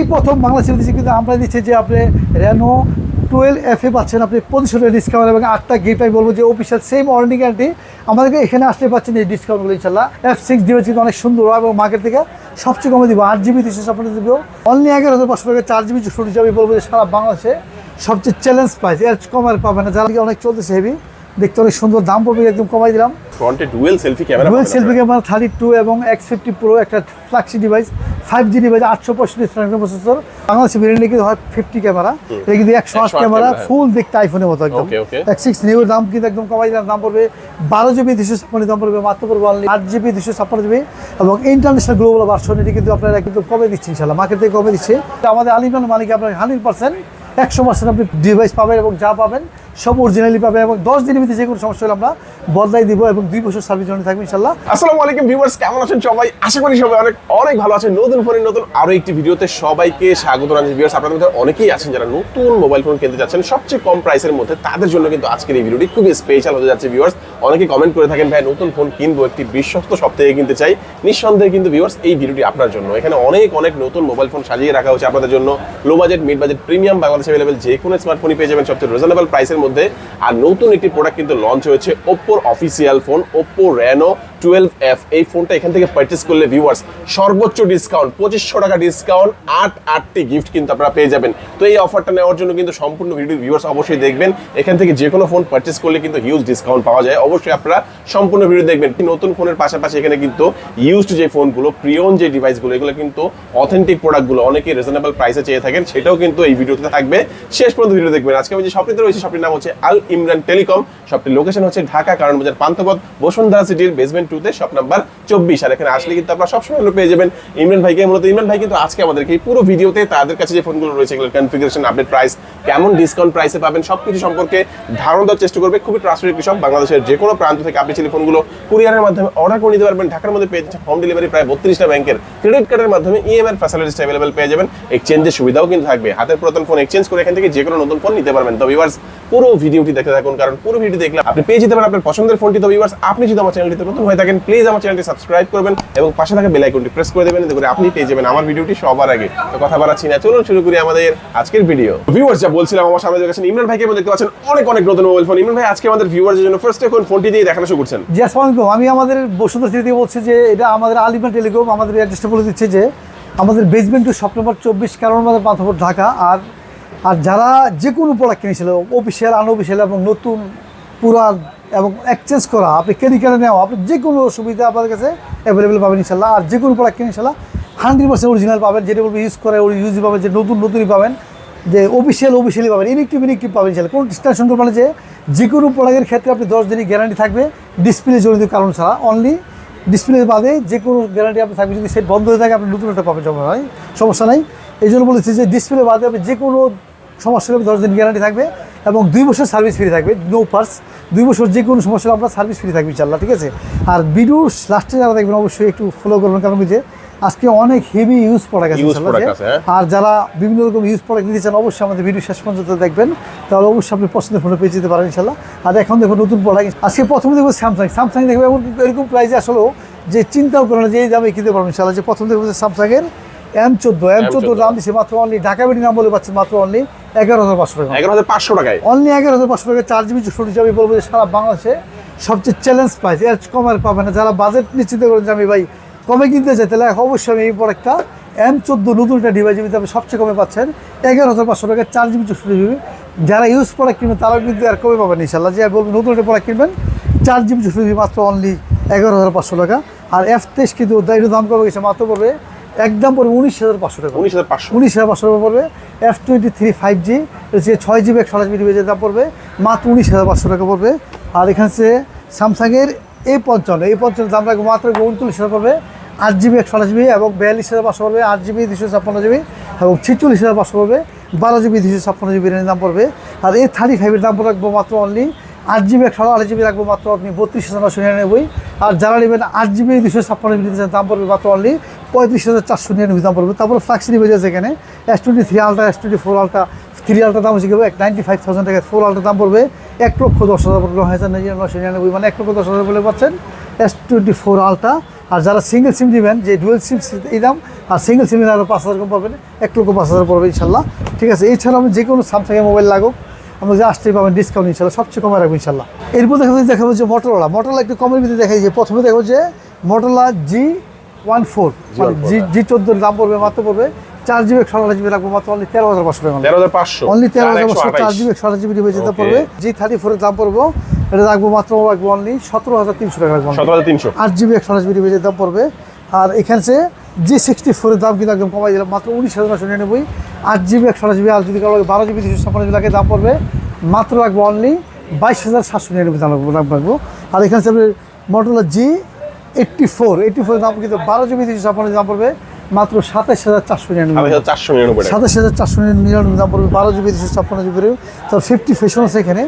এই প্রথম বাংলাদেশের দিচ্ছে কিন্তু আমরা দিচ্ছি যে আপনি রেনো টুয়েলভ এফ পাচ্ছেন, আপনি পঁচিশ টাকা ডিসকাউন্ট এবং আটটা গিফট আমি বলব যে অফিসিয়াল সেম ওয়ারেন্টি গ্যারান্টি আমাদেরকে এখানে আসলে পাচ্ছেন এই ডিসকাউন্টগুলো ইনশাল্লাহ এফ সিক্স ডিভাইস কিন্তু অনেক সুন্দর, এবং মার্কেট থেকে সবচেয়ে কমে দিব, আট জিবি তিনশো ছাপ্পান্ন দিব। অনলি এগারো হাজার পাঁচশো টাকা চার জিবি শুরু যাবে বলব যে সারা বাংলাদেশে সবচেয়ে চ্যালেঞ্জ প্রাইস এর কমার পাবে না, যারা অনেক চলতেছে হেভি দেখতে অনেক সুন্দর দাম পড়বে একদম কমাই দিলাম। ফ্রন্টে dual selfie camera dual selfie camera thirty two এবং এক্স ফিফটি প্রো একটা flagship device five G device আটশো পঁয়ষট্টি প্রসেসর বাংলাদেশে বেরিয়ে কিন্তু হয় ফিফটি ক্যামেরা এটা কিন্তু একশো আট ক্যামেরা ফুল দেখতে আইফোনের মতো একদম. এক সিক্স নিউর দাম কিন্তু একদম কমাই দিলাম দাম পড়বে বারো জিবি দুশো ছাপ্পান্ন দাম পড়বে মাত্র পড়বে অনলি আট জিবি দুশো ছাপ্পান্ন জিবি এবং ইন্টারন্যাশনাল গ্লোবাল ভার্সন এটি কিন্তু আপনারা কিন্তু কমে দিচ্ছে ইনশাল্লাহ মার্কেট থেকে কমে দিচ্ছে। আমাদের আলিমান মালিক আপনার হান্ড্রেড পার্সেন্ট একশো পার্সেন্ট আপনি ডিভাইস পাবেন এবং যা পাবেন সব অরিজিনালি পাবে এবং দশ দিনের ভিতরে যে কোনো সমস্যা হলে আমরা বদলাই দিব এবং দুই বছর সার্ভিস জন্য থাকবে ইনশাল্লাহ আসসালামু আলাইকুম ভিউয়ার্স কেমন আছেন সবাই? আশা করি সবাই অনেক অনেক ভালো আছেন। নতুন ফোনের নতুন আরও একটি ভিডিওতে সবাইকে স্বাগত জানাচ্ছি। ভিউয়ার্স আপনাদের মধ্যে অনেকেই আছেন যারা নতুন মোবাইল ফোন কিনতে যাচ্ছেন। সবচেয়ে কম প্রাইসের মধ্যে তাদের জন্য কিন্তু আজকের এই ভিডিওটি খুবই স্পেশাল হতে যাচ্ছে ভিউয়ার্স অনেকে কমেন্ট করে থাকেন, ভাই, নতুন ফোন কিনবো, একটি বিশ্বস্ত সব থেকে কিনতে চাই। নিঃসন্দেহে কিন্তু ভিউয়ার্স এই ভিডিওটি আপনার জন্য। এখানে অনেক অনেক নতুন মোবাইল ফোন সাজিয়ে রাখা হচ্ছে আপনাদের জন্য। Low budget mid budget premium বাংলাদেশে অ্যাভেলেবেল যে কোনো স্মার্টফোনই পেয়ে যাবেন। সবচেয়ে রিজনেবল প্রাইসের মধ্যে আর নতুন একটি প্রোডাক্ট কিন্তু লঞ্চ হয়েছে ওপ্পোর official phone Oppo Reno twelve F এই ফোনটা এখান থেকে পারচেস করলে ভিউয়ার্স সর্বোচ্চ ডিসকাউন্ট পঁচিশশো টাকা ডিসকাউন্ট আট, আটটি গিফট কিন্তু আপনারা পেয়ে যাবেন। তো এই অফারটা নেওয়ার জন্য কিন্তু সম্পূর্ণ ভিডিও ভিউয়ার্স অবশ্যই দেখবেন। এখান থেকে যে কোনো ফোন পারচেস করলে কিন্তু হিউজ ডিসকাউন্ট পাওয়া যায়। অবশ্যই আপনারা সম্পূর্ণ ভিডিও দেখবেন। নতুন ফোনের পাশাপাশি এখানে কিন্তু ইউজড যে ফোনগুলো প্রিয়ন যে ডিভাইসগুলো এগুলো কিন্তু অথেন্টিক প্রোডাক্টগুলো অনেকে রিজনেবল প্রাইসে চেয়ে থাকেন। সেটাও কিন্তু এই ভিডিওতে থাকবে। শেষ পর্যন্ত ভিডিও দেখবেন। আজকে আমি যে শপটিতে রয়েছে শপটির নাম হচ্ছে আল ইমরান টেলিকম। শপটির লোকেশন হচ্ছে ঢাকা কারণ বাজার পান্থপথ, বসুন্ধরা সিটির বেসমেন্ট টুতে শপ নাম্বার চব্বিশ। আর এখানে আসলে কিন্তু আপনারা সবসময় পেয়ে যাবেন। ইমরান ভাইকে মূলত, ইমরান ভাই কিন্তু আজকে আমাদেরকে পুরো ভিডিওতে তাদের কাছে যে ফোনগুলো রয়েছে কনফিগারেশন আপডেট প্রাইস কেমন ডিসকাউন্ট প্রাইসে পাবেন, সবকিছু সম্পর্কে ধারণা দেওয়ার চেষ্টা করবে। খুবই ট্রান্সপারেন্ট কৃষক, বাংলাদেশের যে কোনো প্রান্ত থেকে আপনি কুরিয়ারের মাধ্যমে অর্ডার করে নিতে পারবেন। ঢাকার মধ্যে পেয়ে হোম ডেলিভারি প্রায় বত্রিশটা ব্যাংকের ক্রেডিট কার্ডের মাধ্যমে ইএমআই ফ্যাসিলিটিস অ্যাভেলেবল পেয়ে যাবেন। এক্সচেঞ্জের সুবিধাও কিন্তু থাকবে। হাতের পুরাতন ফোন এক্সচেঞ্জ করে এখান থেকে যে কোনো নতুন ফোন নিতে পারবেন। তো ভিউয়ার্স পুরো ভিডিওটি দেখতে থাকুন, কারণ পুরো ভিডিও দেখলে আপনি পেয়ে যেতে পারেন আপনার পছন্দের ফোনটি তো ভিউয়ার্স আপনি যদি আমার চ্যানেলটিতে নতুন হয়ে থাকেন প্লিজ আমার চ্যানেলটি সাবস্ক্রাইব করবেন এবং পাশে থাকা বেল আইকনটি প্রেস করে দেবেন, এতে করে আপনি পেয়ে যাবেন আমার ভিডিওটি সবার আগে। তো কথা বাড়াচ্ছি না, চলুন শুরু করি আমাদের আজকের ভিডিও ভিউয়ার্স যা বলছিলাম, আমার সামনে দেখেছেন ইমরান ভাইকে দেখতে পাচ্ছেন অনেক অনেক নতুন মোবাইল ফোন ইমরান ভাই, আজকে আমাদের ভিউয়ার্সের জন্য ফার্স্ট এখন ফোনটি দিয়ে দেখানো শুরু করছেন। জি, আসসালামু আমি আমাদের বসুন্ধরা সিটি বলছি যে এটা আমাদের আলিমান টেলিকম আমাদের অ্যাড্রেসটা বলে দিচ্ছে যে আমাদের বেসমেন্ট টু শপ নম্বর চব্বিশ, কারণ আমাদের পান্থপুর ঢাকা। আর আর যারা যে কোনো প্রোডাক্ট কিনেছিল অফিসিয়াল আনঅফিসিয়াল এবং নতুন, পুরান এবং এক্সচেঞ্জ করা, আপনি ক্রেডিট কার্ডে নেওয়া, আপনি যে কোনো সুবিধা আপনাদের কাছে অ্যাভেলেবেল পাবেন ইনশাল্লাহ। আর যে কোনো প্রোডাক্ট কিনে ইনশাল্লাহ হান্ড্রেড পার্সেন্ট অরিজিনাল পাবেন, যেটা বলব ইউজ করে ওই ইউজ পাবেন, যে নতুন, নতুনই পাবেন, যে অফিসিয়াল অফিসিয়ালি পাবেন ইনেকটিভ ইনেকটিভ পাবেন ইনশাল্লাহ। কোনো টেনশন করবেন যে যে কোনো প্রোডাক্টের ক্ষেত্রে আপনি দশ দিনই গ্যারান্টি থাকবে ডিসপ্লে জনিত কারণ ছাড়া অনলি ডিসপ্লে বাদে যে কোনো গ্যারান্টি আপনি থাকবে, যদি সেট বন্ধ হয়ে থাকে, আপনি নতুন একটা পাবেন, সমস্যা হয় সমস্যা নাই। এই জন্য বলেছি যে ডিসপ্লে বাদে আপনি যে কোনো সমস্যা হলে দশ দিন গ্যারান্টি থাকবে এবং দুই বছর সার্ভিস ফ্রি থাকবে নো পার্স দুই বছর যে কোনো সমস্যা হলে আপনার সার্ভিস ফ্রি থাকবে ইনশাল্লাহ ঠিক আছে আর ভিডিও লাস্টে যারা দেখবেন অবশ্যই একটু ফলো করবেন কারণ যে আজকে অনেক হেভি ইউজ প্রোডাক্ট আছে। আছে, হ্যাঁ। আর যারা বিভিন্ন রকম ইউজ প্রোডাক্ট নিতে চান অবশ্যই আমাদের ভিডিও শেষ পর্যন্ত দেখবেন তাহলে অবশ্যই আপনি পছন্দের ফোনে পেয়ে যেতে পারেন ইনশাল্লাহ আর এখন দেখুন নতুন প্রোডাক্ট আজকে প্রথমে দেখব স্যামসাং স্যামসাং দেখব এমন এরকম প্রাইসে আসলেও যে চিন্তাও করে না যে এই দামে কিনতে পারবেন ইনশাল্লাহ যে প্রথম দেখব স্যামসাংয়ের এম চোদ্দ এম চোদ্দ দাম দিচ্ছে মাত্র অনলি ঢাকা বেডি নাম বলে পাচ্ছেন মাত্র অনলি এগারো হাজার পাঁচশো টাকা। এগারো হাজার পাঁচশো টাকায়। অনলি এগারো হাজার পাঁচশো টাকা চার জিবি চৌষট্টি জিবি বলব যে সারা বাংলাদেশে সবচেয়ে চ্যালেঞ্জ প্রাইস এর কমের পাবে না। যারা বাজেট নিশ্চিত করেন যে আমি ভাই কমে কিনতে চাই তাহলে অবশ্যই আমি এই প্রোডাক্টটা এম চোদ্দ নতুন একটা ডিভাইস জিবি আপনি সবচেয়ে কমে পাচ্ছেন। এগারো হাজার পাঁচশো টাকা চার জিবি চৌষট্টি জিবি যারা ইউজ প্রোডাক্ট কিনবেন তারাও কিন্তু আর কমে পাবেন ইনশাল্লাহ যে বলবেন নতুন একটা প্রোডাক্ট কিনবেন চার জিবি চৌষট্টি জিবি মাত্র অনলি এগারো হাজার পাঁচশো টাকা। আর এফ তেইশ কিন্তু দাম কমে গেছে মাত্র পড়বে একদম পড়বে উনিশ হাজার পাঁচশো টাকা। উনিশ হাজার পাঁচশো। উনিশ হাজার পাঁচশো টাকা পড়বে F twenty three five G যে ছয় জিবি একশো আঠাশ জিবি দাম পড়বে মাত্র উনিশ হাজার পাঁচশো টাকা পড়বে। আর এখানে হচ্ছে স্যামসাংয়ের এই পঞ্চান্ন এই পঞ্চান্ন দাম রাখবে মাত্র উনচল্লিশ হাজার পড়বে। আট জিবি একশো আঠাশ জিবি এবং বিয়াল্লিশ হাজার পাঁচশো পড়বে আট জিবি দুশো ছাপ্পান্ন জিবি এবং ছিচল্লিশ হাজার পাঁচশো পড়বে বারো জিবি দুশো ছাপ্পান্ন জিবি দাম পড়বে। আর এই থার্টি ফাইভের দাম রাখব মাত্র অনলি আট জিবি একশো আঠাশ জিবি রাখব মাত্র আপনি বত্রিশ হাজার নশো নিরানব্বই। আর যারা নেবেন আট জিবি দুশো ছাপ্পান্ন জিবি দাম পড়বে মাত্র অনলি পঁয়ত্রিশ হাজার চারশো নিরানব্বই দাম পড়বে তারপরে ফ্লাক্সি ডিভাইস আছে এখানে। S twenty three ultra S twenty four ultra three ultra দাম হচ্ছে এক নাইনটি ফাইভ থাউজেন্ড টাকা। ফোর আলট্রা দাম পড়বে এক লক্ষ দশ হাজার নয় হাজার নশো নিরানব্বই মানে এক লক্ষ দশ হাজার বলে পাচ্ছেন এস টোয়েন্টি ফোর আলট্রা আর যারা সিঙ্গেল সিম দিবেন, যে ডুয়েল সিম এই দাম, আর সিঙ্গেল সিমের আরও পাঁচ হাজার কম পাবেন, এক লক্ষ পাঁচ হাজার পড়বে ইনশাল্লাহ। ঠিক আছে, এছাড়া আমি যে কোনো স্যামসাংয়ের মোবাইল লাগুক, আমরা যে আসতেই পাবেন ডিসকাউন্ট ইনশাল্লাহ, সবচেয়ে কমে রাখব ইনশাল্লাহ। এরপর দেখাবো দেখাবো যে মোটরলা মোটরলা একটু কমের ভিতরে দেখাই যে, প্রথমে দেখাবো যে Motorola G one four G G চোদ্দোর দাম পড়বে মাত্র পড়বে চার জিবি একশো আঠাশ জিবি রাখব মাত্র অনলি তেরো হাজার পাঁচশো টাকা। তেরো হাজার পাঁচশো অনলি তেরো হাজার পাঁচশো চার জিবি একশো আঠাশ জিবি ডিভাইস যেতে. পড়বে জি থার্টি ফোরের দাম পড়ব এটা রাখব মাত্র রাখব অনলি সতেরো হাজার তিনশো টাকা রাখব সতেরো হাজার তিনশো। আট জিবি একশো আঠাশ জিবি দাম পড়বে আর এখানে জি সিক্সটি ফোরের দাম কিন্তু একদম কমাই দিলাম মাত্র উনিশ হাজার নশো নিরানব্বই। আট জিবি একশো আঠাশ জিবি আর যদি কারও বারো জিবি দুশো ছাপ্পান্ন জিবি লাগে দাম পড়বে মাত্র রাখব অনলি বাইশ হাজার সাতশো নিরানব্বই দাম রাখব আর এখানে সে model G eighty four eighty ফোরের দাম কিন্তু বারো জিবি দুশো ছাপ্পান্ন দাম পড়বে মাত্র সাতাশ হাজার চারশো নিরানব্বই সাতাশ হাজার চারশো নিরানব্বই দাম পড়বে বারো জিবি দুশো ছাপ্পান্ন জিবি তো ফিফটি ফেশন আছে এখানে।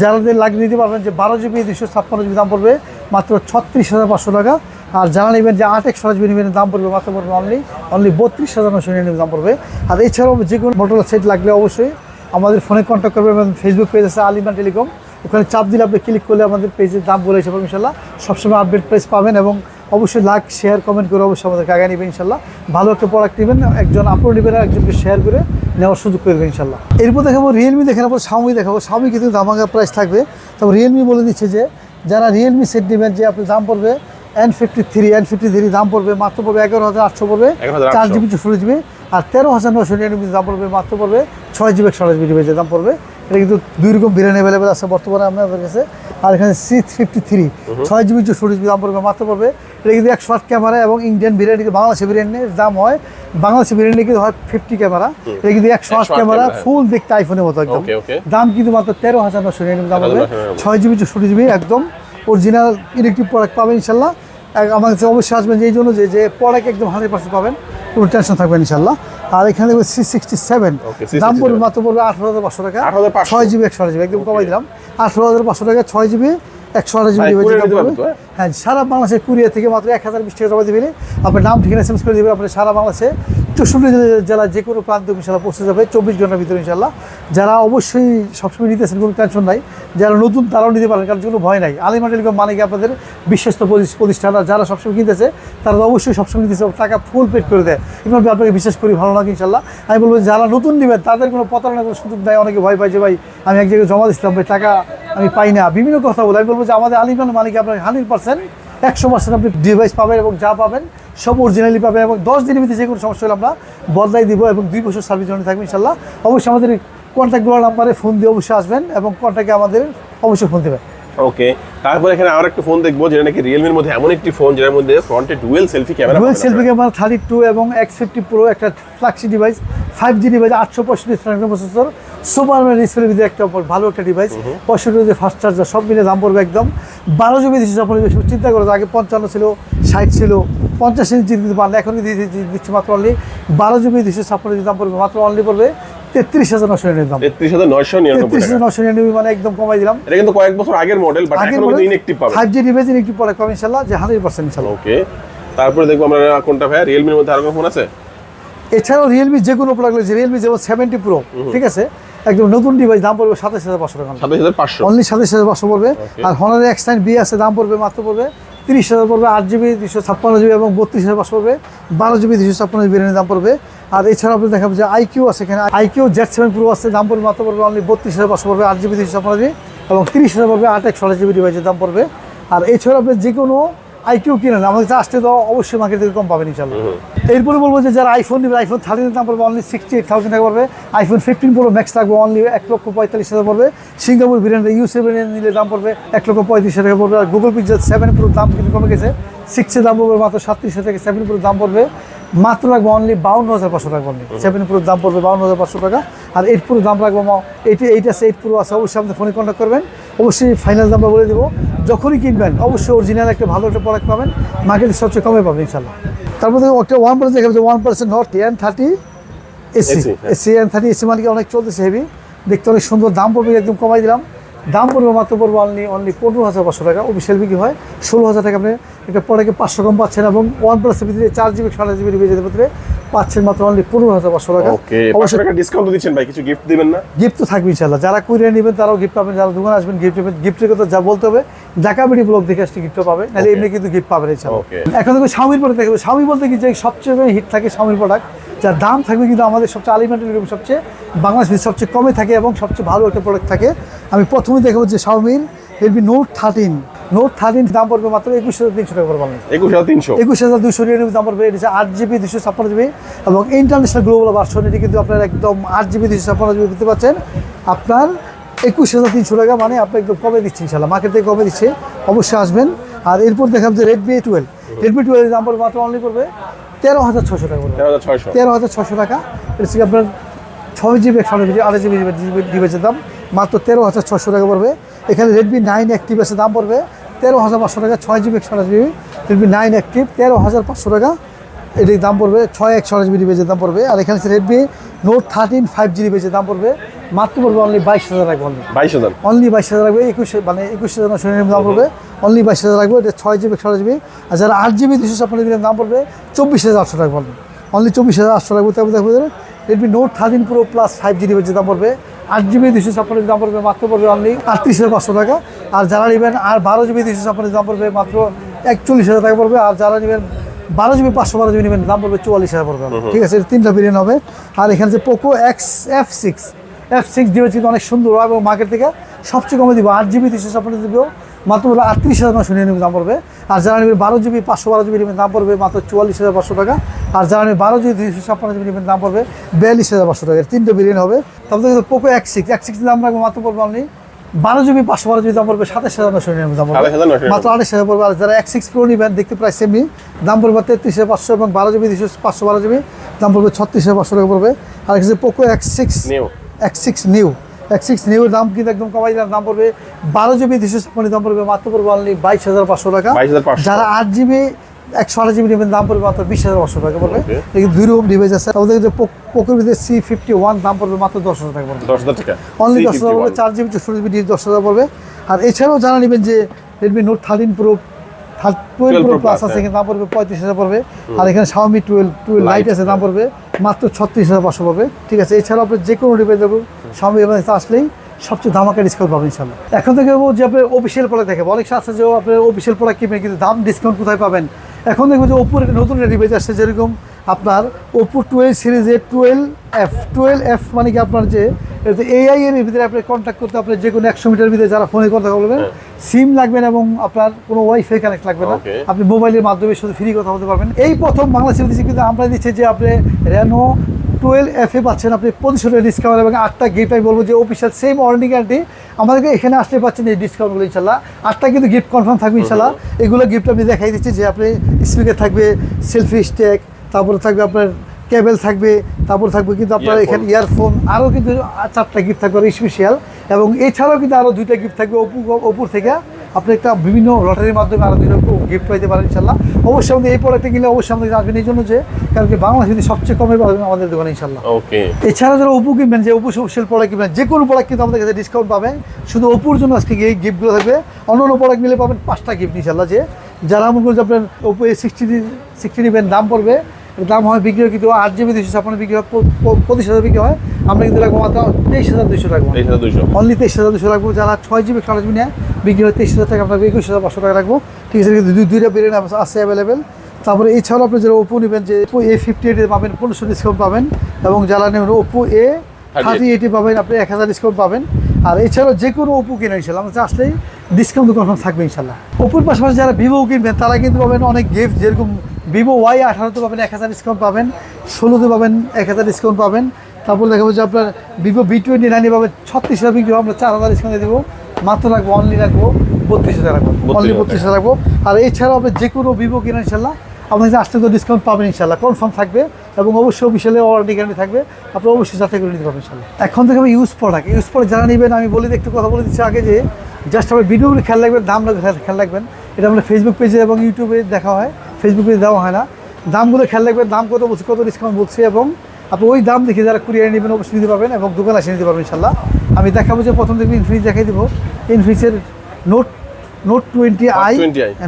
যারাদের লাগিয়ে নিতে পারবেন যে বারো জিবি দুশো ছাপ্পান্ন জিবি দাম পড়বে মাত্র ছত্রিশ হাজার পাঁচশো টাকা। আর যারা নেবেন যে আট একশো জিবি নেবেন দাম পড়বে মাত্র পড়বে অনলি অনলি বত্রিশ হাজার নশো নিরানব্বই দাম পড়বে। আর এছাড়াও যে কোনো মোটর সেট লাগলে অবশ্যই আমাদের ফোনে কন্ট্যাক্ট করবে এবং ফেসবুক পেজ আছে আলিমান টেলিকম। ওখানে চাপ দিলে আপনি ক্লিক করলে আমাদের পেজের দাম বলে হিসাবে ইনশাল্লাহ সবসময় আপডেট প্রাইস পাবেন এবং অবশ্যই লাইক শেয়ার কমেন্ট করে অবশ্যই আমাদেরকে আগে নেবেন ইনশাল্লাহ। ভালো একটা প্রোডাক্ট নেবেন একজন আপলোড নেবেন আর একজনকে শেয়ার করে নেওয়ার সুযোগ করে দেবেন ইনশাল্লাহ। এরপর দেখাবো রিয়েলমি দেখানোর পর স্বামী দেখাবো। স্বামী কিন্তু দামাঙ্গা প্রাইস থাকবে। তবে রিয়েলমি বলে দিচ্ছে যে যারা রিয়েলমি সেট নেবেন যে আপনি দাম পড়বে N fifty three N fifty three দাম পড়বে মাত্র পড়বে এগারো হাজার আটশো পড়বে চার জিবি ষোলো জিবি আর তেরো হাজার নশো নিরানব্বই দাম পড়বে মাত্র পড়বে ছয় জিবি একশো আঠাশ জিবি দাম পড়বে। এটা কিন্তু দুই রকম বিরিয়ানি অ্যাভেলেবেল আছে বর্তমানে আপনাদের কাছে। আর এখানে সিক্স ফিফটি থ্রি ছয় জিবি ষোলো জিবি দাম পড়বে মাত্র পড়বে। এটা কিন্তু একশো আট ক্যামেরা এবং ইন্ডিয়ান বিরিয়ানি বাংলাদেশি বিরিয়ানির দাম হয় বাংলাদেশি বিরিয়ানি কিন্তু হয় ফিফটি ক্যামেরা এটা কিন্তু একশো আট ক্যামেরা ফুল দেখতে আইফোনের মতো একদম. দাম কিন্তু মাত্র তেরো হাজার নশো নিরানব্বই দাম হবে ছয় জিবি চৌষট্টি জিবি একদম। অরিজিনাল ইলেকট্রিক প্রোডাক্ট পাবেন ইনশাল্লাহ। আমার কাছে অবশ্যই আসবেন এই জন্য যে যে প্রোডাক্ট একদম হান্ড্রেড পার্সেন্ট পাবেন। কোনো টেনশন থাকবে ইনশাল্লাহ আর এখানে দেখবে সি সিক্সটি সেভেন দাম 667 পড়বে মাত্র পড়বে আঠারো হাজার পাঁচশো টাকা। 18,500 ছয় জিবি একশো আঠাশ জিবি একদম কমাই দিলাম। আঠারো হাজার পাঁচশো টাকা ছয় জিবি একশো আঠাশ জিবি পড়বে। তো, হ্যাঁ? হ্যাঁ সারা বাংলাদেশে কুরিয়ার থেকে মাত্র এক হাজার বিশ টাকা জমা দিবেন আপনার নাম ঠিকানা এসএমএস করে দেবেন আপনি সারা বাংলাদেশে। চৌষট্টি জেলা যে কোনো প্রান্ত ইনশাল্লাহ পৌঁছে যাবে চব্বিশ ঘণ্টার ভিতরে ইনশাল্লাহ যারা অবশ্যই সবসময় নিতেছেন কোনো টেনশন নাই। যারা নতুন তারাও নিতে পারেন কারণ কোনো ভয় নাই। আলিমা টেলিকম মানে কি আপনাদের বিশ্বস্ত প্রতি- প্রতিষ্ঠান যারা সবসময় কিনতেছে তারা অবশ্যই সবসময় নিতেছে টাকা ফুল পেড করে দেয়। আমি আপনাকে বিশ্বাস করি ভালো লাগে ইনশাল্লাহ আমি বলব যারা নতুন নেবেন তাদের কোনো প্রতারণা কোনো সুযোগ নেই। অনেকে ভয় পায় যে ভাই আমি এক জায়গায় জমা দিচ্ছিলাম ভাই টাকা আমি পাই না। বিভিন্ন কথা বলে আমি বলব যে আমাদের আলিমান মালিক আপনার হান্ড্রেড পার্সেন্ট একশো পার্সেন্ট আপনি ডিভাইস পাবেন এবং যা পাবেন সব অরিজিনালি পাবেন এবং দশ দিনের ভিতরে যে কোনো সমস্যা হলে আমরা বদলাই দিব এবং দুই বছর সার্ভিস জন্য থাকবে ইনশাল্লাহ। অবশ্যই আমাদের কন্ট্যাক্টগুলো নাম্বারে ফোন দিয়ে অবশ্যই আসবেন এবং কন্ট্যাক্টে আমাদের অবশ্যই ফোন দেবেন। ওকে তারপর এখানে আর একটা ফোন দেখব যেটা নাকি রিয়েলমির মধ্যে এমন একটি ফোন যেটার মধ্যে ফ্রন্টে dual selfie camera dual selfie camera thirty two এবং এক্স ফিফটি প্রো একটা flagship device five G device আটশো পঁয়ষট্টি প্রসেসর সুপার ডিসপ্লের ভিতরে একটা ভালো একটা ডিভাইস পঁয়ষট্টি যে ফাস্ট চার্জার সব মিলে দাম পড়বে একদম। বারো জিবি দিচ্ছে আপনার চিন্তা করে আগে পঞ্চান্ন ছিল ষাট ছিল পঞ্চাশ ইঞ্চি দিতে পারলে এখন দিচ্ছি- মাত্র অনলি বারো জিবি দিচ্ছে জিবি দাম পড়বে মাত্র অনলি পড়বে তেত্রিশ হাজার নশো নিরানব্বই দাম। তেত্রিশ হাজার নিরানব্বই তেত্রিশ হাজার নশো নিরানব্বই মানে একদম কমাই দিলাম। এটা কিন্তু কয়েক বছর আগের মডেল বাট এখন কিন্তু ইনএক্টিভ পাবে। Five G device inactive product পাবেন ইনশাল্লাহ যে হান্ড্রেড পার্সেন্ট ইনশাল্লাহ ওকে তারপরে দেখব আমরা কোনটা ভাই রিয়েলমির মধ্যে আর কোনো ফোন আছে? এছাড়াও রিয়েলমি যে কোনো প্রোডাক্ট রয়েছে রিয়েলমি যেমন সেভেন্টি প্রো ঠিক আছে? একদম নতুন ডিভাইস দাম পড়বে সাতাশ হাজার পাঁচশো টাকা। সাতাশ হাজার পাঁচশো। অনলি সাতাশ হাজার পাঁচশো পড়বে। আর হনার এক্স নাইন বি আছে দাম পড়বে মাত্র পড়বে তিরিশ হাজার পড়বে আট জিবি দুশো ছাপ্পান্ন জিবি এবং বত্রিশ হাজার পাঁচশো পড়বে বারো জিবি দুশো ছাপ্পান্ন জিবি রেমের দাম পড়বে। আর এছাড়া আপনি দেখাবো যে আইকিউ আছে এখানে। আইকিউ জেড সেভেন প্রো আছে দাম পড়বে মাত্র পড়বে অনলি বত্রিশ হাজার পাঁচশো পড়বে আট জিবি দুশো ছাপ্পান্ন জিবি এবং তিরিশ হাজার পড়বে আট একশো আঠাশ জিবি ডিভাইসের দাম পড়বে। আর এছাড়া আপনি যে কোনো আইকিউ কিনেন আমাদের কাছে আসতে তো অবশ্যই মার্কেট থেকে কম পাবেন ইনশাল্লাহ এরপরে বলব যে যারা আইফোন নেবে আইফোন থার্টিনের দাম পড়বে অনলি সিক্সটি এইট থাউজেন্ড টাকা পড়বে। আইফোন ফিফটিন প্রো ম্যাক্স লাগবে অনলি এক লক্ষ পঁয়তাল্লিশ হাজার পড়বে। সিঙ্গাপুর বিরিয়ানি ইউ সেভেন নিলে দাম পড়বে এক লক্ষ পঁয়ত্রিশ হাজার টাকা পড়বে। আর গুগল পিকচার সেভেন প্রো দাম কিন্তু কমে গেছে। সিক্সের দাম পড়বে মাত্র সাতত্রিশ হাজার টাকা সেভেন প্রো দাম পড়বে। মাত্র লাগবে অনলি বাউন্ন হাজার পাঁচশো টাকা অনলি সেভেন প্রোর দাম পড়বে বাউন্ন হাজার পাঁচশো টাকা। আর এইট প্রো দাম রাখব এইট এইট আছে এইট প্রো আছে অবশ্যই আমাদের ফোনে কন্ট্যাক্ট করবেন। অবশ্যই ফাইনাল দামটা বলে দেবো। যখনই কিনবেন অবশ্যই অরিজিনাল একটা ভালো একটা প্রোডাক্ট পাবেন। মার্কেটে সবচেয়ে কমে পাবেন ইনশাল্লাহ। তারপর দেখো একটা ওয়ান পার্সেন্ট দেখাবে one percent not N thirty AC. AC N thirty AC মানে অনেক চলতেছে হেভি দেখতে অনেক সুন্দর দাম পড়বে একদম কমাই দিলাম। দাম পড়বে মাত্র পড়বে অনলি অনলি পনেরো হাজার পাঁচশো টাকা। অফিসিয়াল বিক্রি হয় ষোলো হাজার টাকা আপনি একটা প্রোডাক্টে পাঁচশো কম পাচ্ছেন এবং ওয়ান প্লাসের ভিতরে চার জিবি সাড়ে জিবি ডিভাইসের ভিতরে পাচ্ছেন মাত্র অনলি পনেরো হাজার পাঁচশো টাকা। ওকে অবশ্যই টাকা ডিসকাউন্ট দিচ্ছেন ভাই কিছু গিফট দিবেন না? গিফট তো থাকবে ইনশাল্লাহ যারা কুরিয়ার নেবেন তারাও গিফট পাবেন যারা দোকানে আসবেন গিফট পাবেন গিফটের কথা যা বলতে হবে ঢাকা বিডি ব্লগ দেখে আসলে গিফটও পাবে। নাহলে এমনি কিন্তু গিফট পাবেন ইনশাল্লাহ এখন দেখবে স্বামীর প্রোডাক্ট দেখবে স্বামী বলতে কি যে সবচেয়ে হিট থাকে স্বামীর প্রোডাক্ট যার দাম থাকবে কিন্তু আমাদের সবচেয়ে আলিমেন্টের সবচেয়ে বাংলাদেশের সবচেয়ে কমে থাকে এবং সবচেয়ে ভালো একটা প্রোডাক্ট থাকে। আমি প্রথমে দেখাবো যে শাওমির Realme note thirteen note thirteen দাম পড়বে মাত্র একুশ হাজার তিনশো টাকা পড়বে। একুশ হাজার তিনশো। একুশ হাজার দুশো নিরানব্বই দাম পড়বে এটা আট জিবি দুশো ছাপ্পান্ন জিবি এবং ইন্টারন্যাশনাল গ্লোবাল ভার্সন এটি কিন্তু আপনার একদম আট জিবি দুশো ছাপ্পান্ন জিবি পেতে পাচ্ছেন। আপনার একুশ হাজার তিনশো টাকা মানে আপনি একদম কমে দিচ্ছি ইনশাল্লাহ মার্কেট থেকে কমে দিচ্ছে অবশ্যই আসবেন। আর এরপর দেখাব যে রেডমি টুয়েলভ রেডমি টুয়েলভ দাম পড়বে মাত্র অনলি পড়বে তেরো হাজার ছশো টাকা পড়বে তেরো হাজার ছশো টাকা এটা হচ্ছে আপনার ছয় জিবি একশো জিবি আড়াই জিবি ডিভাইসের দাম। মাত্র তেরো হাজার ছশো টাকা পড়বে। এখানে রেডমি নাইন অ্যাক্টিভ আছে দাম পড়বে তেরো হাজার পাঁচশো টাকা ছয় জিবি একশো জিবি রেডমি নাইন অ্যাক্টিভ তেরো হাজার পাঁচশো টাকা। এটির দাম পড়বে ছয় একশো জিবি ডিভাইসের দাম পড়বে। আর এখানে Redmi note thirteen five G ডিভাইসের দাম পড়বে। মাত্র পড়বে অনলি বাইশ হাজার রাখব অনলি বাইশ হাজার। অনলি বাইশ হাজার রাখবে একুশ মানে একুশ হাজার নশো নিরানব্বই দাম পড়বে। অনলি বাইশ হাজার রাখবে এটা ছয় জিবি একশো জিবি আর যারা আট জিবি দুশো ছাপ্পান্ন জিবি দাম পড়বে চব্বিশ হাজার আটশো টাকা পড়বে অনলি চব্বিশ হাজার আটশো রাখবে তারপর দেখব Redmi note thirteen pro plus five G ডিভাইসের দাম পড়বে। আট জিবি দুশো ছাপ্পান্ন দাম পড়বে মাত্র পড়বে অনলি আটত্রিশ হাজার পাঁচশো টাকা। আর যারা নেবেন আর বারো জিবি দুশো ছাপ্পান্ন দাম পড়বে মাত্র একচল্লিশ হাজার টাকা পড়বে। আর যারা নেবেন বারো জিবি পাঁচশো বারো জিবি নেবেন দাম পড়বে চুয়াল্লিশ হাজার পড়বে। ঠিক আছে তিনটা ভেরিয়েন্ট হবে। আর এখানে যে Poco X F six F six দিবে কিন্তু অনেক সুন্দর এবং মার্কেট থেকে সবচেয়ে কমে দিব। আট জিবি দুশো ছাপ্পান্ন দিব মাত্র আটত্রিশ হাজার নশো নিরানব্বই দাম পড়বে। আর যারা নেবেন বারো জিবি পাঁচশো বারো জিবি নেবেন দাম পড়বে মাত্র চুয়াল্লিশ হাজার পাঁচশো টাকা। আর যারা নেবেন বারো জিবি দুশো ছাপ্পান্ন জিবি নেবেন দাম পড়বে বিয়াল্লিশ হাজার পাঁচশো টাকা। তিনটে ভেরিয়েন্ট হবে। তারপরে কিন্তু Poco X six X six দাম রাখব মাত্র পড়বে আপনি বারো জিবি পাঁচশো বারো জিবি দাম পড়বে সাতাশ হাজার নশো নিরানব্বই দাম পড়বে। মাত্র আঠাশ হাজার পড়বে। আর যারা এক সিক্স প্রো নেবেন দেখতে প্রায় সেমই দাম পড়বে তেত্রিশ হাজার পাঁচশো এবং বারো জিবি দুশো পাঁচশো বারো জিবি দাম পড়বে ছত্রিশ হাজার পাঁচশো টাকা পড়বে। আর এখানে Poco X six new X six new X six নিউর দাম কিন্তু একদম কমাই দিলাম দাম পড়বে বারো জিবি দুশো ছাপ্পান্ন দাম পড়বে মাত্র পড়বে অনলি বাইশ হাজার পাঁচশো টাকা। যারা আট জিবি একশো আট জিবি নেবেন দাম পড়বে মাত্র বিশ হাজার পাঁচশো টাকা পড়বে. দুই রকম ডিভাইস আছে। আমাদের যে পোকোর ভিতরে সি ফিফটি ওয়ান দাম পড়বে মাত্র দশ হাজার টাকা পড়বে। দশ হাজার টাকা। অনলি দশ হাজার পড়বে চার জিবি চৌষট্টি জিবি দশ হাজার পড়বে। আর এছাড়াও জানা নেবেন যে Redmi note thirteen pro twelve pro plus আছে কিন্তু দাম পড়বে পঁয়ত্রিশ হাজার পড়বে। আর এখানে শাওমি টুয়েলভ টুয়েলভ লাইট আছে দাম পড়বে মাত্র ছত্রিশ হাজার পাঁচশো পড়বে। ঠিক আছে এছাড়াও আপনি যে কোনো ডিভাইস দেবো শাওমি এবং আসলেই সবচেয়ে ধামাকা ডিসকাউন্ট পাবেন ইনশাল্লাহ এখন থেকে যে আপনি অফিসিয়াল প্রোডাক্ট দেখে অনেক আছে যে আপনার অফিসিয়াল প্রোডাক্ট কিনবেন কিন্তু দাম ডিসকাউন্ট কোথায় পাবেন? এখন দেখবেন যে ওপোর নতুন ডিভাইস আসছে যেরকম আপনার ওপো টুয়েলভ সিরিজের টুয়েলভ এফ টুয়েলভ এফ মানে কি আপনার যে এআই এর ভিতরে আপনি কন্ট্যাক্ট করতে আপনার যে কোনো একশো মিটার ভিতরে যারা ফোনে কথা বলবেন সিম লাগবে না এবং আপনার কোনো ওয়াইফাই কানেক্ট লাগবে না। আপনি মোবাইলের মাধ্যমে শুধু ফ্রি কথা বলতে পারবেন। এই প্রথম বাংলাদেশে দিচ্ছি কিন্তু আমরা দিচ্ছি যে আপনি রেনো টুয়েলভ এফ এ পাচ্ছেন আপনি পঁচিশশো টাকা ডিসকাউন্ট এবং আটটা গিফট আমি বলব যে অফিসিয়াল সেম ওয়ারেন্টি গ্যারান্টি আমাদেরকে এখানে আসতে পাচ্ছেন এই ডিসকাউন্টগুলো ইনশাল্লাহ আটটা কিন্তু গিফট কনফার্ম থাকবে ইনশাল্লাহ এগুলো গিফট আপনি দেখাই দিচ্ছি যে আপনি স্পিকার থাকবে সেলফি স্টেক তারপরে থাকবে আপনার কেবল থাকবে তারপর থাকবে কিন্তু আপনার এখানে ইয়ারফোন আরও কিন্তু চারটা গিফট থাকবে স্পেশাল এবং এছাড়াও কিন্তু আরও দুইটা গিফট থাকবে অপু অপুর থেকে আপনি একটা বিভিন্ন লটারির মাধ্যমে আরও দুটো গিফট পাইতে পারেন ইনশাল্লাহ। অবশ্যই আমাদের এই প্রোডাক্টে কিনলে অবশ্যই আমাদের আসবেন। এই জন্য যে কারণ কি বাংলাদেশে কিন্তু সবচেয়ে কমে পাবেন আমাদের দোকানে ইনশাল্লাহ। ওকে এছাড়া যারা অপু কিনবেন যে অপু সোশ্যাল প্রোডাক্ট কিনবেন যে কোনো প্রোডাক্ট কিন্তু আমাদের কাছে ডিসকাউন্ট পাবেন। শুধু অপুর জন্য আজকে এই গিফটগুলো থাকবে। অন্য অন্য প্রোডাক্ট নিলে পাবেন পাঁচটা গিফট ইনশাল্লাহ যে যারা মনে করছে আপনার ওপো এ সিক্সটি সিক্সটি নেবেন দাম পড়বে। দাম হয় বিক্রি হয় কিন্তু আট জিবি দুশো ছাপ্পান্ন বিক্রি হয় পঁচিশ হাজার বিক্রি হয়। আমরা কিন্তু রাখব মাত্র তেইশ হাজার দুশো রাখব। দুইশো। অনলি তেইশ হাজার দুশো রাখব। যারা ছয় জিবি সাড়ে জিবি নেয় বিক্রি হয় তেইশ হাজার টাকা আপনাকে একুশ হাজার পাঁচশো টাকা রাখব। ঠিক আছে কিন্তু দুইটা বেরিয়ে আছে অ্যাভেলেবেল তারপরে এছাড়াও আপনি যারা ওপো নেবেন যে ওপো এ ফিফটি এইটে পাবেন পনেরোশো ডিসকাউন্ট পাবেন। এবং যারা নেবেন ওপো এ থার্টি এইটে পাবেন আপনি এক হাজার ডিসকাউন্ট পাবেন। আর এছাড়াও যে কোনো ওপো কিনে ইনশাল্লাহ আমাদের আসলেই ডিসকাউন্ট কনফার্ম থাকবে ইনশাল্লাহ ওপোর পাশাপাশি যারা ভিভো কিনবেন তারা কিন্তু পাবেন অনেক গিফট যেরকম ভিভো ওয়াই আঠারোতে পাবেন এক হাজার ডিসকাউন্ট পাবেন ষোলোতে পাবেন এক হাজার ডিসকাউন্ট পাবেন। তারপর দেখাবো যে আপনার ভিভো বি টোয়েন্টি নাইনে পাবেন ছত্রিশ হাজার বিক্রি আমরা চার হাজার ডিসকাউন্ট দেবো। মাত্র রাখব অনলি রাখব বত্রিশ হাজার রাখব অনলি বত্রিশ হাজার রাখব। আর এছাড়াও আপনি যে কোনো ভিভো কিনেন ইনশাল্লাহ আপনার কাছে আসতে তো ডিসকাউন্ট পাবেন ইনশাল্লাহ কনফার্ম থাকবে এবং অবশ্যই বিশালে ওয়ারেন্টি গ্যারান্টি থাকবে আপনি অবশ্যই যাচাই করে নিতে পারবেন ইনশাল্লাহ এখন থেকে আমি ইউজ প্রোডাক্ট ইউজ প্রোডাক্ট যারা নেবেন আমি বলি একটু কথা বলে দিচ্ছি আগে যে জাস্ট আপনার ভিডিওগুলো খেয়াল রাখবেন দাম খেয়াল রাখবেন। এটা আমরা ফেসবুক পেজে এবং ইউটিউবে দেখা হয় ফেসবুক পেজে দেওয়া হয় না। দামগুলো খেয়াল রাখবেন দাম কত বলছি কত ডিসকাউন্ট বলছি এবং আপনি ওই দাম দেখে যারা কুরিয়ার নেবেন অবশ্যই নিতে পারবেন এবং দোকানে এসে নিতে পারবেন ইনশাল্লাহ আমি দেখাবো যে প্রথম থেকে ইনফিনিক্স দেখাই দেবো। ইনফিনিক্সের note note twenty I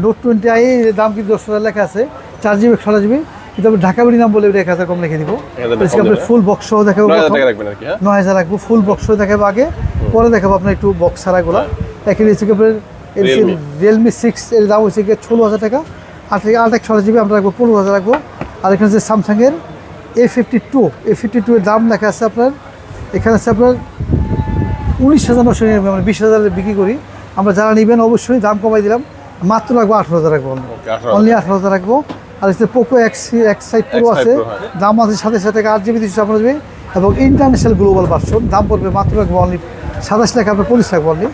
note twenty I এর দাম কিন্তু দশ হাজার লেখা আছে। চার জিবি ষোলো জিবি কিন্তু ঢাকা বাড়ি নাম বলে এক হাজার কম রেখে দিব 1000 আপনার ফুল বক্স সহ দেখাবো নয় হাজার হ্যাঁ? রাখব ফুল বক্স দেখাবো আগে। পরে দেখাবো আপনার একটু বক্স ছাড়াগুলো একই হচ্ছে কি আপনার। রিয়েলমি সিক্স এর দাম হচ্ছে গিয়ে ষোলো হাজার টাকা। আট থেকে আট একশো জিবি আমরা রাখব পনেরো হাজার রাখব। আর এখানে হচ্ছে স্যামসাংয়ের A fifty two A fifty two এর দাম লেখা আছে আপনার এখানে আছে আপনার উনিশ হাজার নশো নিরানব্বই আমরা বিশ হাজারে বিক্রি করি। আমরা যারা নেবেন অবশ্যই দাম কমাই দিলাম। মাত্র রাখব আঠারো হাজার রাখব অনলি আঠারো হাজার রাখব। আর হচ্ছে Poco X X side pro আছে। হ্যাঁ। দাম আছে সাতাশ হাজার টাকা আট জিবি দুশো ছাপ্পান্ন জিবি এবং ইন্টারন্যাশনাল গ্লোবাল ভার্সন দাম পড়বে মাত্র রাখব অনলি সাতাশ লাখ আপনার পঁচিশ রাখব অনলি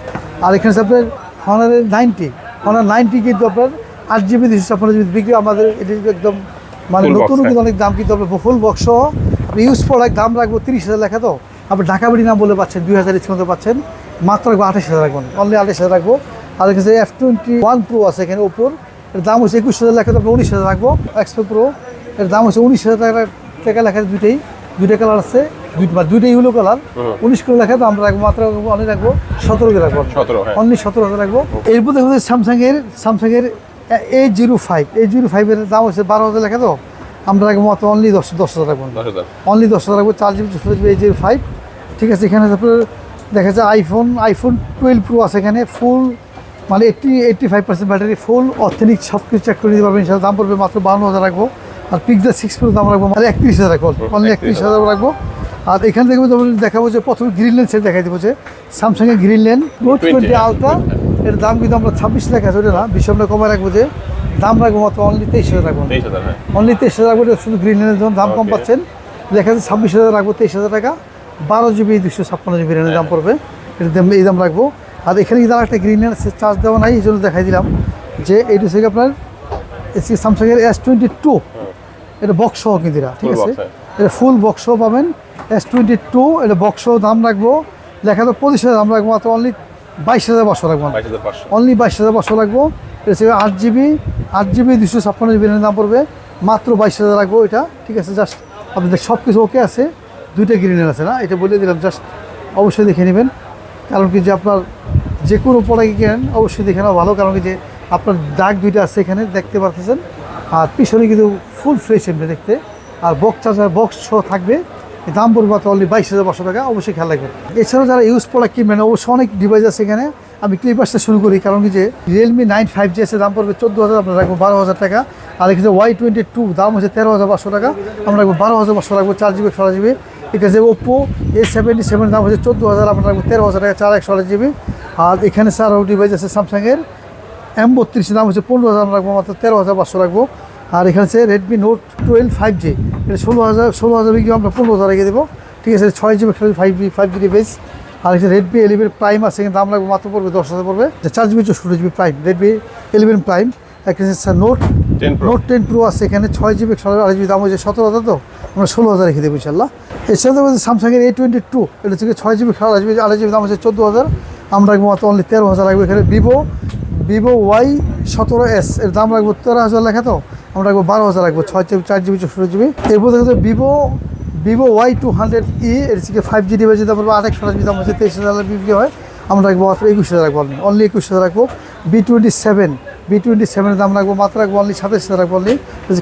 আর এখানে আছে আপনার হনারের নাইনটি হনার নাইনটি কিন্তু আপনার আট জিবি দুশো ছাপ্পান্ন জিবি বিক্রি আমাদের এটি একদম মানে নতুন হ্যাঁ। কিন্তু অনেক দাম কিন্তু আপনার ফুল বক্স ইউজ প্রোডাক্ট দাম রাখব তিরিশ হাজার লেখা তো। আপনি ঢাকা বাড়ি নাম বলে পাচ্ছেন দুই হাজার ডিসকাউন্ট পাচ্ছেন। মাত্র রাখব আঠাশ হাজার রাখবেন অনলি আঠাশ হাজার রাখব। আর এখানে এফ টোয়েন্টি ওয়ান প্রো আছে এখানে ওপর। এর দাম হচ্ছে একুশ হাজার লেখা তো আপনি উনিশ হাজার রাখব এক্সপো প্রো এর দাম হচ্ছে উনিশ হাজার টাকা টাকা লেখা দুইটাই দুইটা কালার আছে দুই বা দুইটাই হলো কালার উনিশ করে লেখা তো আমরা রাখব মাত্র অনেক রাখব সতেরো করে রাখব। সতেরো হ্যাঁ। অনলি সতেরো হাজার রাখব। এরপর দেখো স্যামসাংয়ের স্যামসাংয়ের A zero five A zero ফাইভের দাম হচ্ছে বারো হাজার লেখা তো আমরা রাখব মাত্র অনলি দশ দশ হাজার রাখব। অনলি দশ হাজার রাখব চার জিবি চৌষট্টি জিবি এ জিরো ফাইভ ঠিক আছে এখানে তারপরে দেখা যাচ্ছে আইফোন আইফোন টুয়েলভ প্রো আছে এখানে ফুল মানে eighty eighty five percent battery full authentic সব কিছু চেক করে দিতে পারবেন। ইনশাল্লাহ দাম পড়বে মাত্র বান্ন হাজার রাখব। আর পিকজা সিক্স প্রো দাম রাখব মানে একত্রিশ হাজার রাখব। অনলি একত্রিশ হাজার রাখব। আর এখানে দেখব যেমন দেখাবো যে প্রথমে গ্রিন লেন্স দেখাই দেবো যে স্যামসাংয়ের গ্রিন লেন নোট 20, টোয়েন্টি হ্যাঁ, আলট্রা এর দাম কিন্তু আমরা ছাব্বিশ লাখ আছে ওটা না? বিশ্ব আমরা কমে রাখব যে দাম রাখব মাত্র অনলি তেইশ হাজার রাখব। তেইশ হ্যাঁ। অনলি তেইশ হাজার রাখব এটা শুধু গ্রিন লেনের জন্য দাম কম পাচ্ছেন। দেখা যাচ্ছে ছাব্বিশ হাজার রাখব তেইশ হাজার টাকা। বারো জিবি দুশো ছাপ্পান্ন জিবি রেনের দাম পড়বে। এর দাম এই দাম রাখব। আর এখানে কিন্তু একটা গ্রিন লেন চার্জ দেওয়া নাই এই জন্য দেখাই দিলাম যে এইটা হচ্ছে আপনার এসি স্যামসাংয়ের এস টোয়েন্টি টু এটা বক্স সহ কিন্তু এটা ঠিক আছে? হ্যাঁ। এটা ফুল বক্স সহ পাবেন। এস টোয়েন্টি টু এটা বক্স সহ দাম রাখব। লেখা তো পঁচিশ হাজার দাম রাখব মাত্র অনলি বাইশ হাজার পাঁচশো রাখব। বাইশ অনলি বাইশ হাজার পাঁচশো রাখব। এটা হচ্ছে আট জিবি আট জিবি দুশো ছাপ্পান্ন জিবি দাম পড়বে। মাত্র বাইশ হাজার রাখব এটা ঠিক আছে? জাস্ট আপনাদের সব কিছু ওকে আছে। দুইটা গ্রিনের আছে না? এটা বলে দিলাম জাস্ট অবশ্যই দেখে নেবেন। কারণ কি যে আপনার যে কোনো প্রোডাক্ট কেনেন অবশ্যই দেখে ভালো, কারণ কি যে আপনার দাগ দুইটা আছে এখানে, দেখতে পারতেছেন। আর পিছনে কিন্তু ফুল ফ্রেশ এমনি দেখতে। আর বক্স চার্জার বক্স সহ থাকবে দাম পড়বে মাত্র অনলি বাইশ হাজার পাঁচশো টাকা, অবশ্যই খেয়াল রাখবেন। এছাড়াও যারা ইউজ প্রোডাক্ট কিনবেন, অবশ্যই অনেক ডিভাইস আছে এখানে। আমি ক্লিপার্সটা শুরু করি, কারণ কি যে রিয়েলমি নাইন ফাইভ জি এসে দাম পড়বে চোদ্দ হাজার আমরা রাখব বারো হাজার টাকা। আর এখানে ওয়াই টোয়েন্টি টু দাম হচ্ছে তেরো হাজার পাঁচশো টাকা, আমরা রাখব বারো হাজার পাঁচশো রাখব, চার জিবি ষোলো জিবি এখানে যে ওপো এ সেভেন্টি সেভেন দাম হচ্ছে চোদ্দ হাজার আমরা রাখব তেরো হাজার টাকা চার একশো জিবি। আর এখানে স্যার ডিভাইস আছে স্যামসাংয়ের এম বত্রিশের দাম হচ্ছে পনেরো হাজার রাখব মাত্র তেরো হাজার পাঁচশো রাখব আর এখানে আছে Redmi note twelve five G এটা ষোলো হাজার ষোলো হাজার বিক্রি আমরা পনেরো হাজার রেখে দেবো। ঠিক আছে ছয় GB five G five G device আর এখানে রেডমি এলেভেন প্রাইম আছে কিন্তু দাম লাগবে মাত্র পড়বে দশ হাজার পড়বে। যে চার জিবি চৌষট্টি GB prime Redmi eleven prime এখানে নোট নোট টেন প্রো আছে এখানে ছয় জিবি ষোলো আড়াই জিবি দাম হচ্ছে সতেরো হাজার তো। আমরা ষোলো হাজার রেখে দেবো ইনশাল্লাহ। এছাড়া দেখব স্যামসাংয়ের এ টোয়েন্টি টু এটা থেকে ছয় জিবি আড়াই জিবি আড়াই জিবি দাম হচ্ছে চোদ্দ হাজার। আমরা রাখব মাত্র অনলি তেরো হাজার রাখব এখানে। ভিভো ভিভো ওয়াই সতেরো এস এর দাম রাখব তেরো হাজার লেখা তো? আমরা রাখব বারো হাজার, রাখব ছয় জিবি চার জিবি চৌষট্টি জিবি এরপর দেখো Vivo Vivo Y two hundred E এর থেকে ফাইভ জি ডিভাইসের দাম পড়বে আট একশো জিবি দাম হচ্ছে তেইশ হাজার বিক্রি হয়। আমরা রাখব মাত্র একুশ হাজার রাখব অনলি একুশ হাজার রাখব। B twenty seven B twenty সেভেনের দাম রাখব মাত্র রাখব অনলি সাতাশ হাজার রাখব অনলি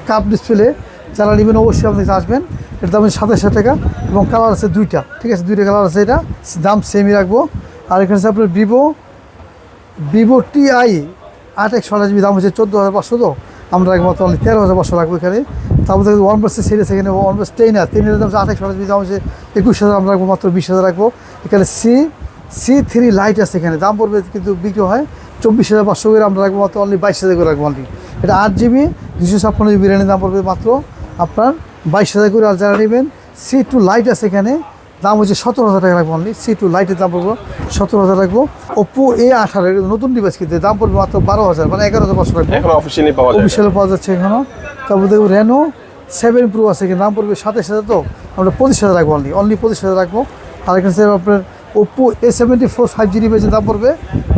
কাপ ডিসপ্লে যারা নেবেন অবশ্যই আপনি আসবেন। এর দাম হচ্ছে সাতাশ হাজার টাকা এবং কালার আছে দুইটা, ঠিক আছে? দুইটা কালার আছে এটা। দাম সেমই রাখব। আর এখানে আছে আপনার ভিভো ভিভো টি আই আট একশো আঠাশ দাম হচ্ছে চোদ্দ হাজার পাঁচশো তো। আমরা রাখব মাত্র অনলি তেরো হাজার পাঁচশো রাখব এখানে। তারপর দেখব ওয়ান প্লাসের সিরিজ এখানে ওয়ান প্লাস টেনার টেনের দাম হচ্ছে আট একশো আঠাশ জিবি দাম হচ্ছে একুশ হাজার, আমরা রাখব মাত্র বিশ হাজার রাখব। এখানে সি সি থ্রি লাইট আছে এখানে। দাম পড়বে কিন্তু বিক্রি হয় চব্বিশ হাজার পাঁচশো করে, আমরা রাখব মাত্র অনলি বাইশ হাজার করে রাখব অনলি এটা আট জিবি দুশো ছাপ্পান্ন জিবি র্যামের দাম পড়বে মাত্র আপনার বাইশ হাজার করে আর যারা নেবেন। সি টু লাইট আছে এখানে। দাম হচ্ছে সতেরো হাজার টাকা রাখব অনলি সি টু লাইটের দাম পড়ব সতেরো হাজার রাখব ওপো এ আঠারো নতুন ডিভাইস কিনতে দাম পড়বে মাত্র বারো হাজার মানে এগারো হাজার পাঁচশো এখন অফিসিয়ালি পাওয়া যাচ্ছে এখনও তারপর দেখব রেনো সেভেন প্রো আছে এখানে দাম পড়বে সাতাশ হাজার তো। আমরা পঁচিশ হাজার রাখব অনলি অনলি পঁচিশ হাজার রাখব আর এখানে আছে আপনার Oppo A seventy four five G ডিভাইসের দাম পড়বে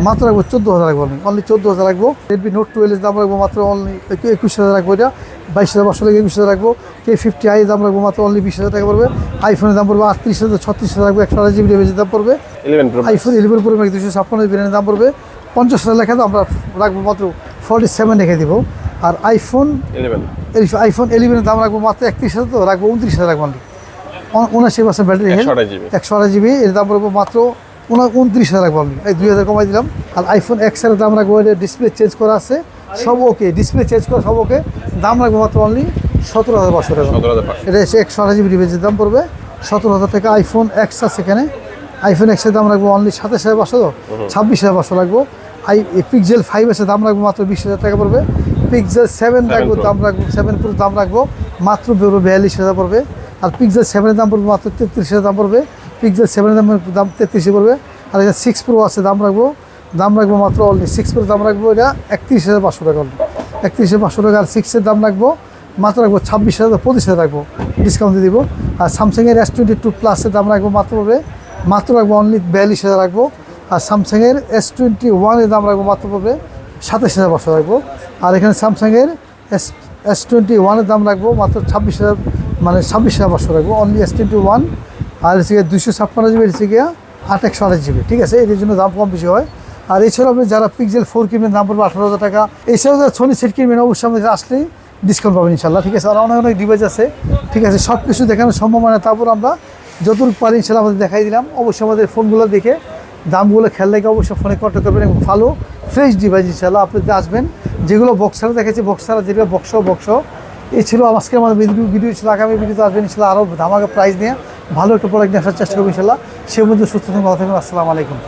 মাত্র রাখব চোদ্দ হাজার রাখব অনলি অনলি চোদ্দ হাজার রাখব রেডমি নোট টুয়েলভের দাম রাখব মাত্র অনলি একুশ হাজার রাখব এটা। বাইশ হাজার পাঁচশো থেকে একুশ হাজার রাখব। কে ফিফটি আই দাম রাখব মাত্র অনলি বিশ হাজার টাকা পড়বে। আইফোনের দাম পড়বে আটত্রিশ হাজার ছত্রিশ হাজার রাখব একশো আড়াই জিবি ডিভাইসের দাম পড়বে। আইফোন ইলেভেন প্রো ম্যাক্স দুশো ছাপ্পান্ন জিবি দাম পড়বে। পঞ্চাশ হাজার লেখা তো আমরা রাখব মাত্র ফর্টি সেভেন রেখে দিব। আর আইফোন ইলেভেন আইফোন ইলেভেনের দাম রাখব মাত্র একত্রিশ হাজার তো রাখব উনত্রিশ হাজার রাখব উনআশি পার্সেন্ট ব্যাটারি একশো আঠাশ জিবি একশো আঠাশ জিবি এর দাম রাখব মাত্র উনা- উনত্রিশ হাজার রাখব আমি এই দুই হাজার কমাই দিলাম। আর আইফোন এক্সের দাম রাখব এটা ডিসপ্লে চেঞ্জ করা আছে। সব ওকে ডিসপ্লে চেঞ্জ করা সব ওকে দাম রাখব মাত্র অনলি সতেরো হাজার পাঁচশো টাকা। এটা এসে একশো আঠাশ জিবি ডিভাইসের দাম পড়বে। সতেরো হাজার টাকা আইফোন এক্স আছে এখানে। আইফোন এক্সের দাম রাখব অনলি সাতাশ হাজার পাঁচশো তো ছাব্বিশ হাজার পাঁচশো রাখব আই পিক্সেল ফাইভ এসে দাম রাখব মাত্র বিশ হাজার টাকা পড়বে। পিক্সেল সেভেন রাখব দাম রাখব সেভেন প্রো দাম রাখব মাত্র পড়বে বিয়াল্লিশ হাজার পড়বে। আর পিক্সেল সেভেনের দাম পড়বে মাত্র তেত্রিশ হাজার দাম পড়বে। পিক্সেল সেভেনের দাম দাম তেত্রিশে পড়বে। আর এটা সিক্স প্রো আছে দাম রাখব দাম রাখব মাত্র অনলি সিক্স প্রো দাম রাখব এটা একত্রিশ হাজার পাঁচশো টাকা অনলি একত্রিশ হাজার পাঁচশো টাকা আর সিক্সের দাম রাখব, মাত্র রাখব ছাব্বিশ হাজার, পঁচিশ হাজার রাখব। ডিসকাউন্ট দিয়ে দিব। আর স্যামসাংয়ের এস টোয়েন্টি টু প্লাসের দাম রাখব মাত্র পড়বে মাত্র রাখব অনলি বিয়াল্লিশ হাজার রাখব। আর স্যামসাংয়ের এস টোয়েন্টি ওয়ানের দাম রাখব মাত্র পড়বে সাতাশ হাজার পাঁচশো রাখব। আর এখানে স্যামসাংয়ের এস এস টোয়েন্টি ওয়ানের দাম রাখব মাত্র ছাব্বিশ হাজার মানে ছাব্বিশ হাজার পাঁচশো রাখব অনলি এস টোয়েন্টি ওয়ান আর হচ্ছে গিয়ে দুশো ছাপ্পান্ন জিবি হচ্ছে গিয়া আট একশো আঠাশ জিবি ঠিক আছে? এর জন্য দাম কম বেশি হয়। আর এছাড়াও আপনি যারা পিক্সেল ফোর কিনবেন, দাম পড়বে আঠারো হাজার টাকা। এছাড়াও যারা সোনি সেট কিনবেন, অবশ্যই আমাদের আসলেই ডিসকাউন্ট পাবেন ইনশাল্লাহ, ঠিক আছে? আর অনেক অনেক ডিভাইস আছে, ঠিক আছে? সব কিছু দেখানো সম্ভব হয় না। তারপর আমরা যতটুকু পারি ইনশাল্লাহ আমাদের দেখাই দিলাম। অবশ্যই আমাদের ফোনগুলো দেখে, দামগুলো খেয়াল রেখে অবশ্যই ফোনে কন্ট্যাক্ট করবেন এবং ভালো ফ্রেশ ডিভাইস ইনশাল্লাহ আপনি যদি আসবেন, যেগুলো বক্সারা দেখেছি বক্সারা যেগুলো বক্স বক্স এই ছিল আজকে আমাদের ভিডিও ছিল, আগামী ভিডিওতে আসবেন ইনশাল্লাহ আরও ধামাকা প্রাইস নিয়ে, ভালো একটা প্রোডাক্ট নিয়ে আসার চেষ্টা করব ইনশাল্লাহ। সে মধ্যে সুস্থ থাকুন, ভালো থাকুন, আসসালামু আলাইকুম।